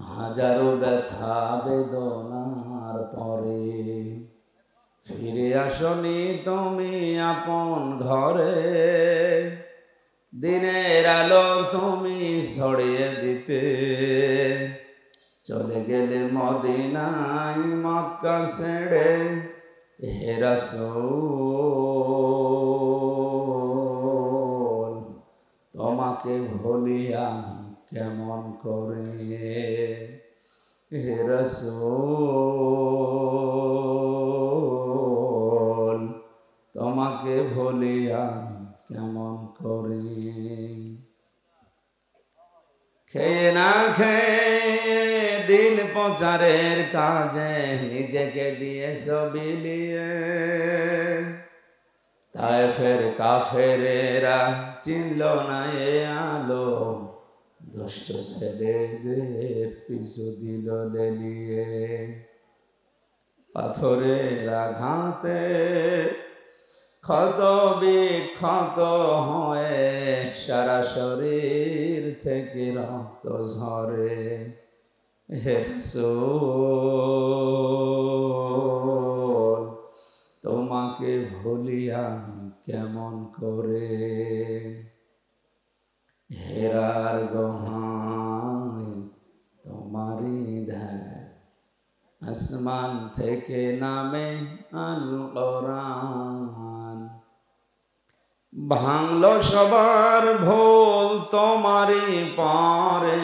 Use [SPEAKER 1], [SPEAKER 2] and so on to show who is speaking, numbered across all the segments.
[SPEAKER 1] হাজারো ব্যথা, বেদনার পরে। ফিরে আসনি তুমি আপন ঘরে। দিনের আলো তুমি ছড়িয়ে দিতে। চলে গেলে মদিনাই মক্কা ছেড়ে হেরাসোল তোমাকে ভুলি আমি কেমন করে হেরাসোল তোমাকে ভুলি কেমন করে? খেয়ে না খেয়ে দিন প্রচারের কাজে নিজেকে দিয়ে বিলিয়ে। তাই ফের কাফেরেরা চিনল না এ আলো। দুষ্ট ছেলেদের পিছু দিল লেলিয়ে। পাথরের আঘাতে ক্ষত বিক্ষত হয়ে সারা শরীর থেকে রক্ত ঝরে। হে তোমাকে ভুলি আমি কেমন করে? হেরার গহাই ধ্যান। আসমান থেকে নামে কোরআন। ভাঙলো সবার ভোল তোমারই পরে,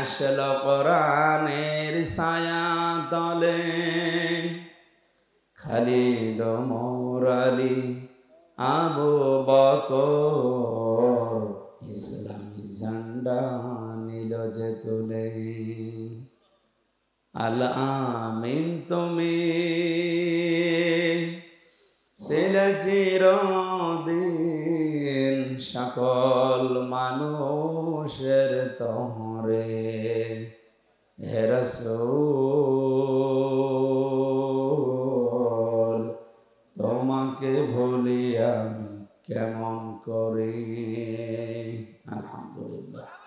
[SPEAKER 1] আসল কোরআনের ছায়া তলে। খালিদ মোরালি আবু বকর ঝান্ডা নিল যে তুলে আল আমিন তুমি, ছিলে চিরদিন সকল মানুষের তহরে। হেরসোল তোমাকে ভুলি আমি কেমন করে? আলহামদুলিল্লাহ।